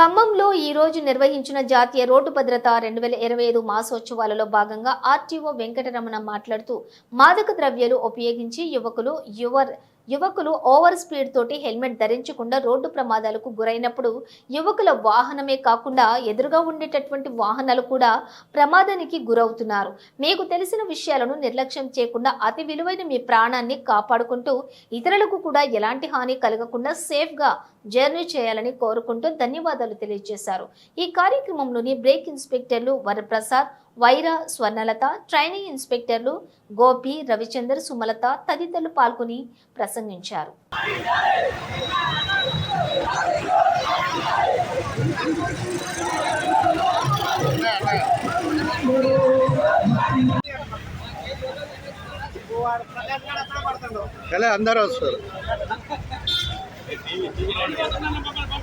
ఖమ్మంలో ఈ రోజు నిర్వహించిన జాతీయ రోడ్డు భద్రత రెండు వేల ఇరవై ఐదు మాసోత్సవాలలో భాగంగా ఆర్టీఓ వెంకటరమణ మాట్లాడుతూ మాదక ద్రవ్యాలు ఉపయోగించి యువకులు యువ యువకులు ఓవర్ స్పీడ్ తోటి హెల్మెట్ ధరించకుండా రోడ్డు ప్రమాదాలకు గురైనప్పుడు యువకుల వాహనమే కాకుండా ఎదురుగా ఉండేటటువంటి వాహనాలు కూడా ప్రమాదానికి గురవుతున్నారు. మీకు తెలిసిన విషయాలను నిర్లక్ష్యం చేయకుండా అతి విలువైన మీ ప్రాణాన్ని కాపాడుకుంటూ ఇతరులకు కూడా ఎలాంటి హాని కలగకుండా సేఫ్గా జర్నీ చేయాలని కోరుకుంటూ ధన్యవాదాలు. తెలియజేశారు. ఈ కార్యక్రమంలోని బ్రేక్ ఇన్స్పెక్టర్లు వరప్రసాద్ వైరా స్వర్ణలత ట్రైనింగ్ ఇన్స్పెక్టర్లు గోపి రవిచందర్ సుమలత తదితరులు పాల్గొని ప్రసంగించారు. అందరూ వస్తారు.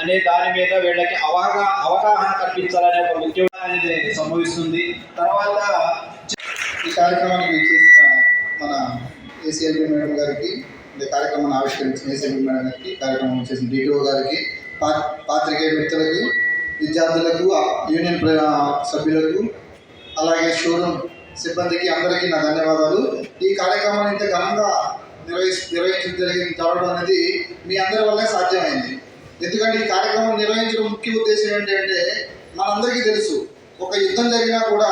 అనే దాని మీద వీళ్ళకి అవగాహన అవగాహన కల్పించాలనే ఒక ముఖ్యమైన అనేది సంభవిస్తుంది. తర్వాత ఈ కార్యక్రమానికి చేసిన మన ఏసీఎల్బీ మేడం గారికి ఈ కార్యక్రమాన్ని ఆవిష్కరించిన ఏసీఎల్బీ మేడం గారికి కార్యక్రమం చేసిన డిటిఓ గారికి పాత్రికేయ మిత్రులకి విద్యార్థులకు యూనియన్ సభ్యులకు అలాగే షోరూమ్ సిబ్బందికి అందరికీ నా ధన్యవాదాలు. ఈ కార్యక్రమాన్ని ఇంత ఘనంగా నిర్వహి నిర్వహించడం జరిగింది. కావడం అనేది మీ అందరి వల్లే సాధ్యమైంది. ఎందుకంటే ఈ కార్యక్రమం నిర్వహించడం ముఖ్య ఉద్దేశం ఏంటంటే మనందరికీ తెలుసు ఒక యుద్ధం జరిగినా కూడా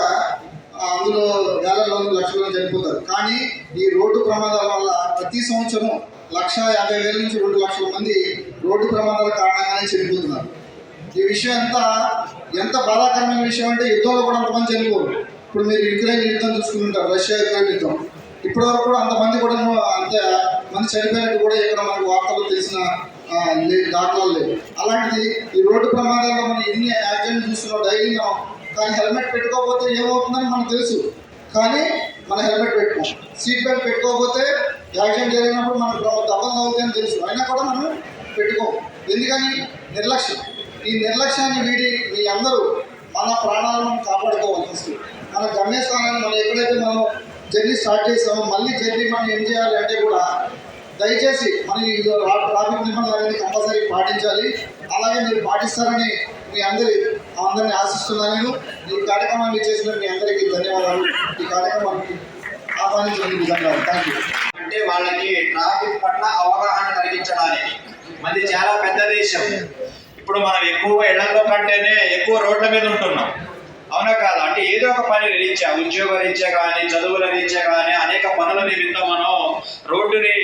అందులో వేలలో లక్షల చనిపోతారు. కానీ ఈ రోడ్డు ప్రమాదాల వల్ల ప్రతి సంవత్సరం లక్ష యాభై వేల నుంచి రెండు లక్షల మంది రోడ్డు ప్రమాదాల కారణంగానే చనిపోతున్నారు. ఈ విషయం ఎంత ఎంత బాధాకరమైన విషయం అంటే యుద్ధంలో కూడా అంతమంది చనిపోరు. ఇప్పుడు మీరు యుక్రెయిన్ యుద్ధం చూసుకుంటారు రష్యా యుక్రెయిన్ యుద్ధం. ఇప్పటి వరకు కూడా అంతమంది కూడా అంత మంది చనిపోయినట్టు కూడా ఇక్కడ మనకు వార్తలు తెలిసిన లే- దాఖలాలు లేవు. అలాంటిది ఈ రోడ్డు ప్రమాదాల్లో మనం ఎన్ని యాక్సిడెంట్ చూస్తున్నాం డైలీ మనం కానీ హెల్మెట్ పెట్టుకోకపోతే ఏమవుతుందని మనకు తెలుసు. కానీ మన హెల్మెట్ పెట్టుకోం. సీట్ బెల్ట్ పెట్టుకోకపోతే యాక్సిడెంట్ జరిగినప్పుడు మనకు దెబ్బలు అవుతుందని తెలుసు. అయినా కూడా మనం పెట్టుకోం. ఎందుకని? నిర్లక్ష్యం. ఈ నిర్లక్ష్యాన్ని వీడి మీ అందరూ మన ప్రాణాలను కాపాడుకోవాల్సి కాపాడుకోవాలి ఫస్ట్ మన గమ్యస్థానాన్ని మనం ఎక్కడైతే మనం జర్నీ స్టార్ట్ చేసామో మళ్ళీ జర్నీ మనం ఏం చేయాలి అంటే కూడా దయచేసి మన ట్రాఫిక్ నిబంధనలు అనేది కంపల్సరీ పాటించాలి. అలాగే మీరు పాటిస్తారని మీ అందరి అందరిని ఆశిస్తున్నాను నేను. ఈ కార్యక్రమాన్ని చేసిన మీ అందరికీ ధన్యవాదాలు. ఈ కార్యక్రమానికి ఆహ్వానించిన విధంగా థ్యాంక్ యూ అంటే వాళ్ళకి ట్రాఫిక్ పట్ల అవగాహన కలిగించడానికి మంది చాలా పెద్ద దేశం. ఇప్పుడు మనం ఎక్కువ ఇళ్ళలో కంటేనే ఎక్కువ రోడ్ల మీద ఉంటున్నాం. అవునా కాదు? అంటే ఏదో ఒక పని రీత్యా ఉద్యోగ రీత్యా కానీ చదువుల రీత్యా కానీ అనేక పనుల నిమిత్తం మనం. రోడ్డుని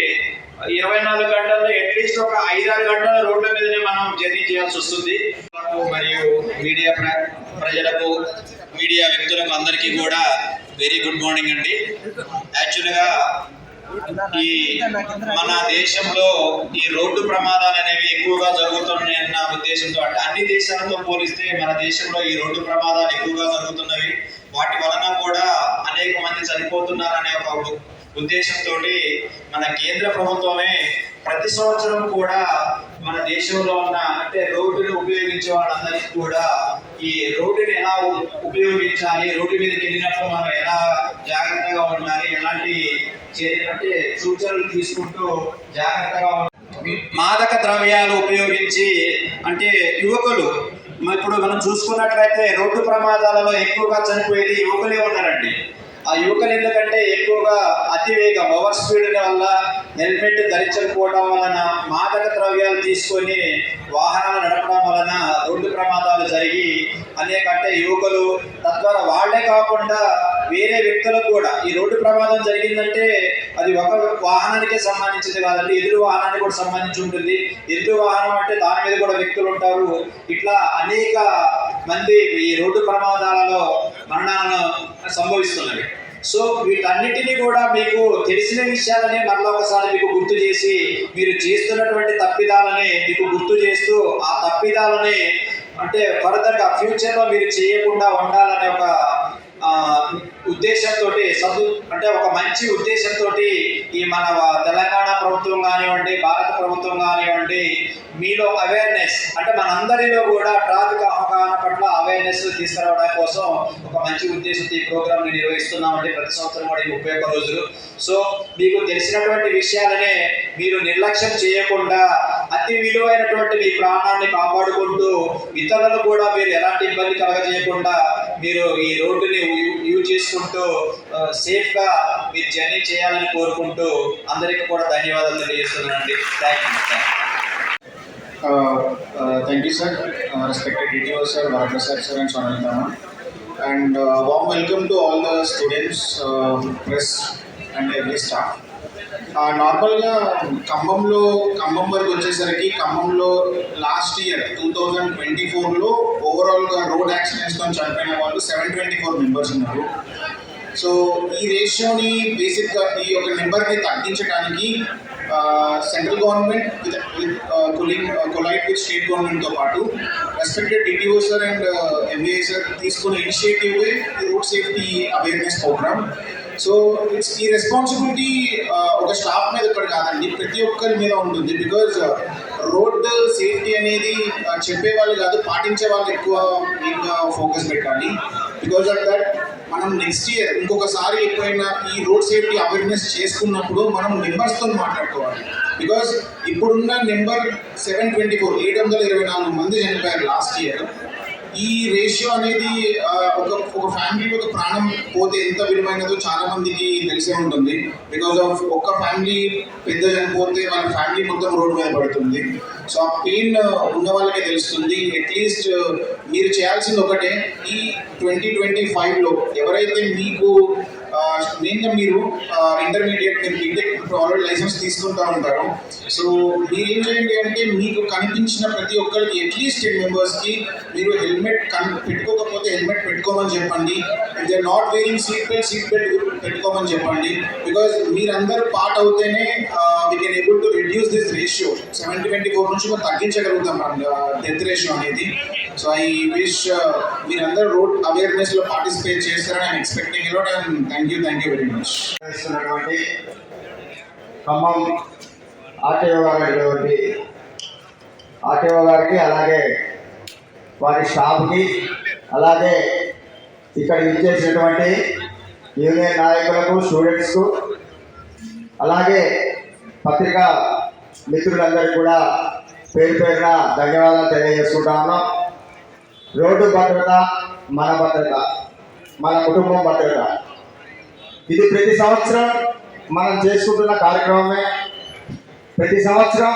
ఇరవై నాలుగు గంటల్లో అట్లీస్ట్ ఒక ఐదారు గంటల రోడ్ల మీదనే మనం జర్నీ చేయాల్సి వస్తుంది. మరియు మీడియా ప్రజలకు మీడియా వ్యక్తులకు అందరికీ కూడా వెరీ గుడ్ మార్నింగ్ అండి. యాక్చువల్గా ఈ మన దేశంలో ఈ రోడ్డు ప్రమాదాలు అనేవి ఎక్కువగా జరుగుతున్నాయన్న ఉద్దేశంతో అంటే అన్ని దేశాలతో పోలిస్తే మన దేశంలో ఈ రోడ్డు ప్రమాదాలు ఎక్కువగా జరుగుతున్నవి. వాటి వలన కూడా అనేక మంది చనిపోతున్నారనే ఒక ఉద్దేశంతో మన కేంద్ర ప్రభుత్వమే ప్రతి సంవత్సరం కూడా మన దేశంలో ఉన్న అంటే రోడ్డును ఉపయోగించే వాళ్ళందరికీ కూడా ఈ రోడ్డుని ఎలా ఉపయోగించాలి రోడ్డు మీదకి వెళ్ళినప్పుడు మనం ఎలా జాగ్రత్తగా ఉండాలి ఎలాంటి అంటే సూచనలు తీసుకుంటూ జాగ్రత్తగా మాదక ద్రవ్యాలు ఉపయోగించి అంటే యువకులు ఇప్పుడు మనం చూసుకున్నట్లయితే రోడ్డు ప్రమాదాలలో ఎక్కువగా చనిపోయేది యువకులే ఉన్నారండి. ఆ యువకులు ఎందుకంటే ఎక్కువగా అతివేగం ఓవర్ స్పీడ్ వల్ల హెల్మెట్ ధరించకపోవడం వలన మాదక ద్రవ్యాలు తీసుకొని వాహనాలు నడపడం వలన రోడ్డు ప్రమాదాలు జరిగి అనేక అంటే యువకులు తద్వారా వాళ్ళే కాకుండా వేరే వ్యక్తులకు కూడా ఈ రోడ్డు ప్రమాదం జరిగిందంటే అది ఒక వాహనానికే సంబంధించింది కాదండి ఎదురు వాహనానికి కూడా సంబంధించి ఉంటుంది. ఎదురు వాహనం అంటే దాని మీద కూడా వ్యక్తులు ఉంటారు. ఇట్లా అనేక మంది ఈ రోడ్డు ప్రమాదాలలో మరణాలను సంభవిస్తున్నవి సో వీటన్నిటినీ కూడా మీకు తెలిసిన విషయాలని మరలా ఒకసారి మీకు గుర్తు చేసి మీరు చేస్తున్నటువంటి తప్పిదాలని మీకు గుర్తు చేస్తూ ఆ తప్పిదాలని అంటే ఫర్దర్గా ఫ్యూచర్లో మీరు చేయకుండా ఉండాలనే ఒక ఉద్దేశంతో సదు అంటే ఒక మంచి ఉద్దేశంతో ఈ మన తెలంగాణ ప్రభుత్వం కానివ్వండి భారత ప్రభుత్వం కానివ్వండి మీలో అవేర్నెస్ అంటే మనందరిలో కూడా ట్రాఫిక్ అవగాహన పట్ల అవేర్నెస్ తీసుకురావడం కోసం ఒక మంచి ఉద్దేశంతో ఈ ప్రోగ్రామ్ని నిర్వహిస్తున్నామండి. ప్రతి సంవత్సరం కూడా ఈ ముప్పై ఒక్క రోజులు. సో మీకు తెలిసినటువంటి విషయాలనే మీరు నిర్లక్ష్యం చేయకుండా అతి విలువైనటువంటి మీ ప్రాణాన్ని కాపాడుకుంటూ ఇతరులను కూడా మీరు ఎలాంటి ఇబ్బంది కలగజేయకుండా మీరు ఈ రోడ్డుని యూజ్ చేసుకుంటూ సేఫ్గా మీరు జర్నీ చేయాలని కోరుకుంటూ అందరికి కూడా ధన్యవాదాలు తెలియజేస్తున్నానండి. Thank you thank you sir respected DTO sir Varada sir sir and Sonal and warm welcome to all the students press and every staff నార్మల్గా ఖమ్మంలో ఖమ్మం వరకు వచ్చేసరికి ఖమ్మంలో last year two thousand twenty ఫోర్లో ఓవరాల్గా రోడ్ యాక్సిడెంట్స్తో చనిపోయిన వాళ్ళు సెవెన్ ట్వంటీ ఫోర్ మెంబర్స్ ఉన్నారు. సో ఈ రేషియోని బేసిక్గా ఈ యొక్క నెంబర్ని తగ్గించడానికి సెంట్రల్ గవర్నమెంట్ విత్ కొలింగ్ కొలైట్ విత్ స్టేట్ గవర్నమెంట్తో పాటు respected DTO sir and MBA sir తీసుకున్న initiative road safety awareness programme so it's ఈ రెస్పాన్సిబిలిటీ ప్రతి ఒక్కరి మీద ఉంటుంది. బికాజ్ uh, రోడ్ సేఫ్టీ అనేది చెప్పే వాళ్ళు కాదు పాటించే వాళ్ళు ఎక్కువ ఇంకా ఫోకస్ పెట్టాలి. బికాజ్ ఆఫ్ దట్ మనం నెక్స్ట్ ఇయర్ ఇంకొకసారి ఎప్పుడైనా ఈ రోడ్ సేఫ్టీ అవేర్నెస్ చేసుకున్నప్పుడు మనం నెంబర్స్తో మాట్లాడుకోవాలి. బికాజ్ ఇప్పుడున్న నెంబర్ సెవెన్ ట్వంటీ ఫోర్ ఏడు వందల ఇరవై నాలుగు మంది చనిపోయారు లాస్ట్ ఇయర్ ఈ రేషియో అనేది ఒక ఒక ఫ్యామిలీ ఒక ప్రాణం పోతే ఎంత విలువైనదో చాలా మందికి తెలిసే ఉంటుంది. బికాజ్ ఆఫ్ ఒక ఫ్యామిలీ పెద్ద చనిపోతే వాళ్ళ ఫ్యామిలీ మొత్తం రోడ్డు మీద పడుతుంది. సో ఆ పెయిన్ ఉన్న వాళ్ళకే తెలుస్తుంది. అట్లీస్ట్ మీరు చేయాల్సింది ఒకటే. ఈ ట్వంటీ ట్వంటీ ఫైవ్లో ఎవరైతే మీకు మెయిన్గా మీరు ఇంటర్మీడియట్ మీరు బీటెక్ ఆల్రెడీ లైసెన్స్ తీసుకుంటా ఉంటారు సో మీరు ఏం చేయండి అంటే మీకు కనిపించిన ప్రతి ఒక్కరికి అట్లీస్ట్ టెన్ మెంబర్స్కి మీరు హెల్మెట్ కన్ పెట్టుకోకపోతే హెల్మెట్ పెట్టుకోమని చెప్పండి. They not wearing seat belt seat belt పెట్టుకోమని చెప్పండి. బికాజ్ మీరందరూ part అవుతేనే we can able to reduce this ratio seven twenty four నుంచి మనం తగ్గించగలుగుతాం డెత్ రేషియో అనేది. సో ఐ విష్ మీరందరూ రోడ్ అవేర్నెస్లో పార్టిసిపేట్ చేస్తారని I'm expecting lot and thank you thank you very much చేస్తున్నటువంటి ఖమ్మం ఆర్టీఓ గారైనటువంటి ఆర్టీఓ గారికి అలాగే వారి షాప్కి అలాగే ఇక్కడ ఇచ్చేసినటువంటి యూనియన్ నాయకులకు స్టూడెంట్స్కు అలాగే పత్రికా మిత్రులందరికీ కూడా పేరు పేరున ధన్యవాదాలు తెలియజేసుకుంటా ఉన్నాం. రోడ్డు భద్రత మన భద్రత మన కుటుంబం భద్రత. ఇది ప్రతి సంవత్సరం మనం చేసుకుంటున్న కార్యక్రమమే. ప్రతి సంవత్సరం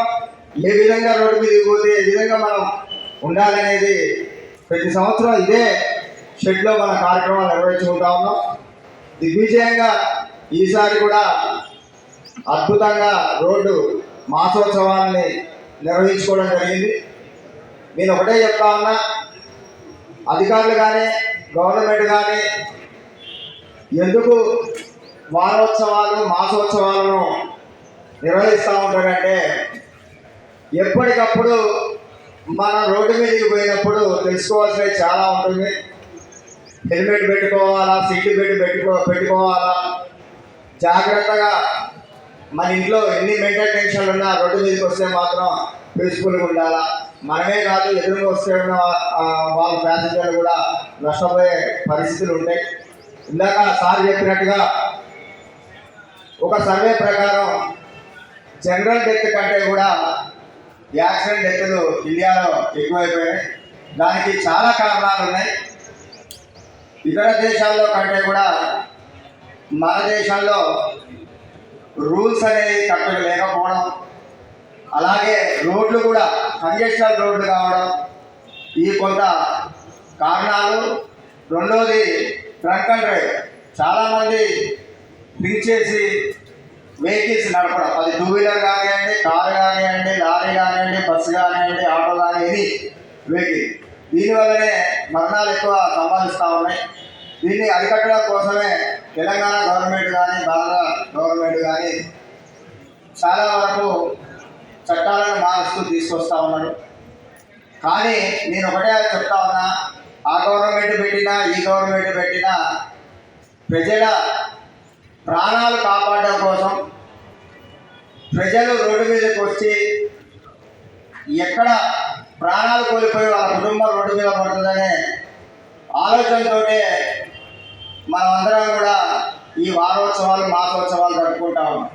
ఏ విధంగా రోడ్డు మీద పోతే ఏ విధంగా మనం ఉండాలనేది ప్రతి సంవత్సరం ఇదే షెడ్లో మన కార్యక్రమాలు నిర్వహించుకుంటా ఉన్నాం. దిగ్విజయంగా ఈసారి కూడా అద్భుతంగా రోడ్డు మాసోత్సవాన్ని నిర్వహించుకోవడం జరిగింది. నేను ఒకటే చెప్తా ఉన్నా అధికారులు కానీ గవర్నమెంట్ కానీ ఎందుకు వారోత్సవాలు మాసోత్సవాలను నిర్వహిస్తూ ఉంటారంటే ఎప్పటికప్పుడు మనం రోడ్డు మీదకి పోయినప్పుడు తెలుసుకోవాల్సినవి చాలా ఉంటుంది. హెల్మెట్ పెట్టుకోవాలా సీటు బెల్ట్ పెట్టుకో పెట్టుకోవాలా జాగ్రత్తగా మన ఇంట్లో ఎన్ని మెంటల్ టెన్షన్లు ఉన్నా రోడ్డు మీదకి వస్తే మాత్రం పీస్ఫుల్గా ఉండాలా? మనమే కాదు ఎదురుగా వస్తే ఉన్న వాళ్ళ ప్యాసింజర్లు కూడా నష్టపోయే పరిస్థితులు ఉంటాయి. ఇందాక సార్ చెప్పినట్టుగా ఒక సర్వే ప్రకారం జనరల్ డెత్ కంటే కూడా యాక్సిడెంట్ డెత్లు ఇండియాలో ఎక్కువైపోయాయి. దానికి చాలా కారణాలు ఉన్నాయి. ఇతర దేశాల్లో కంటే కూడా మన దేశంలో రూల్స్ అనేవి కరెక్ట్గా లేకపోవడం అలాగే రోడ్లు కూడా కంజెషనల్ రోడ్లు కావడం ఈ కొంత కారణాలు. రెండోది ట్రంక్ అండ్ డ్రైవ్. చాలామంది డ్రింక్ చేసి వెహికల్స్ నడపడం. అది టూ వీలర్ కానివ్వండి కారు కానివ్వండి లారీ కానివ్వండి బస్సు కానివ్వండి ఆటో కానివ్వండి వెహికల్. దీనివల్లనే మరణాలు ఎక్కువ సంపాదిస్తూ ఉన్నాయి. దీన్ని అరికట్టడం కోసమే తెలంగాణ గవర్నమెంట్ కానీ భారత గవర్నమెంట్ కానీ చాలా వరకు చట్టాలను మారుస్తూ తీసుకొస్తా ఉన్నారు. కానీ నేను ఒకటే చెప్తా ఉన్నా ఆ గవర్నమెంట్ పెట్టినా ఈ గవర్నమెంట్ పెట్టినా ప్రజల ప్రాణాలు కాపాడడం కోసం ప్రజలు రోడ్డు మీదకి వచ్చి ఎక్కడ ప్రాణాలు కోల్పోయి వాళ్ళ కుటుంబం రోడ్డు మీద పడుతుందనే ఆలోచనతోటే మనమందరం కూడా ఈ వారోత్సవాలు మాసోత్సవాలు జరుపుకుంటా ఉన్నాం.